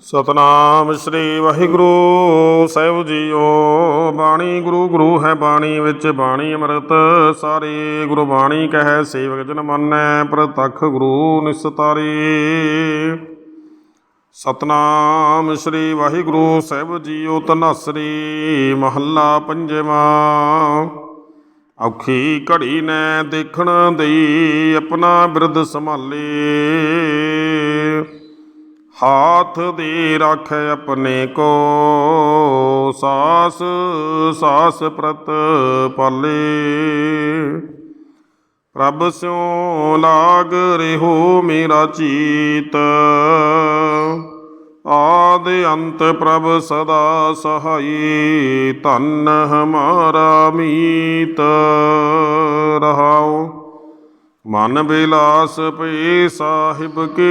ਸਤਨਾਮ ਸ੍ਰੀ ਵਾਹਿਗੁਰੂ। ਸਾਹਿਬ ਜੀਓ, ਬਾਣੀ ਗੁਰੂ ਗੁਰੂ ਹੈ ਬਾਣੀ ਵਿੱਚ ਬਾਣੀ ਅੰਮ੍ਰਿਤ। ਸਾਰੇ ਗੁਰੂ ਬਾਣੀ ਕਹੈ, ਸੇਵਕ ਜਨ ਮੰਨੈ, ਪ੍ਰਤਖ ਗੁਰੂ ਨਿਸਤਾਰੀ। ਸਤਨਾਮ ਸ੍ਰੀ ਵਾਹਿਗੁਰੂ। ਸਾਹਿਬ ਜੀਓ ਤਨਸਰੀ ਮਹੱਲਾ ਪੰਜਵਾਂ। ਔਖੀ ਘੜੀ ਨੇ ਦੇਖਣ ਦੇਈ, ਆਪਣਾ ਬਿਰਧ ਸੰਭਾਲੇ। ਹਾਥ ਦੇ ਰੱਖ ਆਪਣੇ ਕੋ, ਸਾਸ ਸਾਸ ਪ੍ਰਤ ਪਾਲੇ। ਪ੍ਰਭ ਸਿਉ ਲਾਗ ਰਹਿਓ ਮੇਰਾ ਚੀਤ, ਆਦ ਅੰਤ ਪ੍ਰਭ ਸਦਾ ਸਹਾਈ, ਧੰਨ ਹਮਾਰਾ ਮੀਤ। ਰਹਾਓ ਮਨ ਬਿਲਾਸ ਪਈ ਸਾਹਿਬ ਕੇ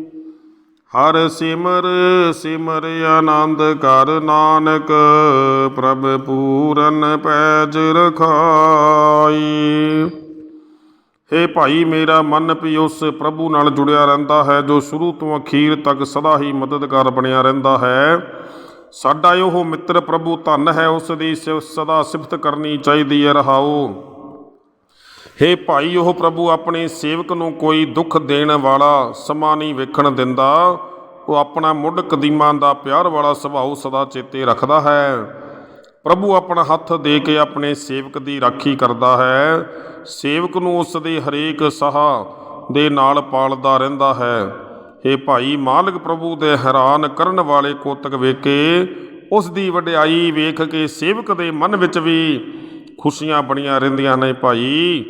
ਹਰ ਸਿਮਰ ਸਿਮਰ ਆਨੰਦ ਕਰ ਨਾਨਕ, ਪ੍ਰਭ ਪੂਰਨ ਪੈਜ ਰਖਾਈ। ਹੇ ਭਾਈ, ਮੇਰਾ ਮਨ ਵੀ ਉਸ ਪ੍ਰਭੂ ਨਾਲ ਜੁੜਿਆ ਰਹਿੰਦਾ ਹੈ, ਜੋ ਸ਼ੁਰੂ ਤੋਂ ਅਖੀਰ ਤੱਕ ਸਦਾ ਹੀ ਮਦਦਗਾਰ ਬਣਿਆ ਰਹਿੰਦਾ ਹੈ। ਸਾਡਾ ਉਹ ਮਿੱਤਰ ਪ੍ਰਭੂ ਧੰਨ ਹੈ, ਉਸ ਦੀ ਸਿ- ਸਦਾ ਸਿਫਤ ਕਰਨੀ ਚਾਹੀਦੀ ਹੈ, ਰਹਾਓ। ਹੇ ਭਾਈ, ਉਹ ਪ੍ਰਭੂ ਆਪਣੇ ਸੇਵਕ ਨੂੰ ਕੋਈ ਦੁੱਖ ਦੇਣ ਵਾਲਾ ਸਮਾਂ ਨਹੀਂ ਵੇਖਣ ਦਿੰਦਾ। ਉਹ ਆਪਣਾ ਮੁੱਢ ਕਦੀਮਾਂ ਦਾ ਪਿਆਰ ਵਾਲਾ ਸੁਭਾਅ ਸਦਾ ਚੇਤੇ ਰੱਖਦਾ ਹੈ। ਪ੍ਰਭੂ ਆਪਣਾ ਹੱਥ ਦੇ ਕੇ ਆਪਣੇ ਸੇਵਕ ਦੀ ਰਾਖੀ ਕਰਦਾ ਹੈ। ਸੇਵਕ ਨੂੰ ਉਸ ਦੇ ਹਰੇਕ ਸਾਹ ਦੇ ਨਾਲ ਪਾਲਦਾ ਰਹਿੰਦਾ ਹੈ। ਹੇ ਭਾਈ, ਮਾਲਕ ਪ੍ਰਭੂ ਦੇ ਹੈਰਾਨ ਕਰਨ ਵਾਲੇ ਕੋਤਕ ਵੇਖੇ ਉਸ ਦੀ ਵਡਿਆਈ ਵੇਖ ਕੇ ਸੇਵਕ ਦੇ ਮਨ ਵਿੱਚ ਵੀ ਖੁਸ਼ੀਆਂ ਬਣੀਆਂ ਰਹਿੰਦੀਆਂ ਨੇ ਭਾਈ।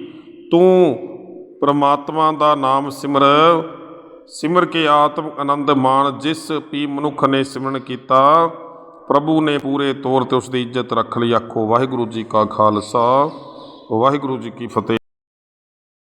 ਤੂੰ ਪਰਮਾਤਮਾ ਦਾ ਨਾਮ ਸਿਮਰ ਸਿਮਰ ਕੇ ਆਤਮ ਆਨੰਦ ਮਾਣ ਜਿਸ ਪੀ ਮਨੁੱਖ ਨੇ ਸਿਮਰਨ ਕੀਤਾ, ਪ੍ਰਭੂ ਨੇ ਪੂਰੇ ਤੌਰ ਤੇ ਉਸ ਦੀ ਇੱਜ਼ਤ ਰੱਖ ਲਈ ਆਖੋ, ਵਾਹਿਗੁਰੂ ਜੀ ਕਾ ਖਾਲਸਾ, ਵਾਹਿਗੁਰੂ ਜੀ ਕੀ ਫਤਿਹ।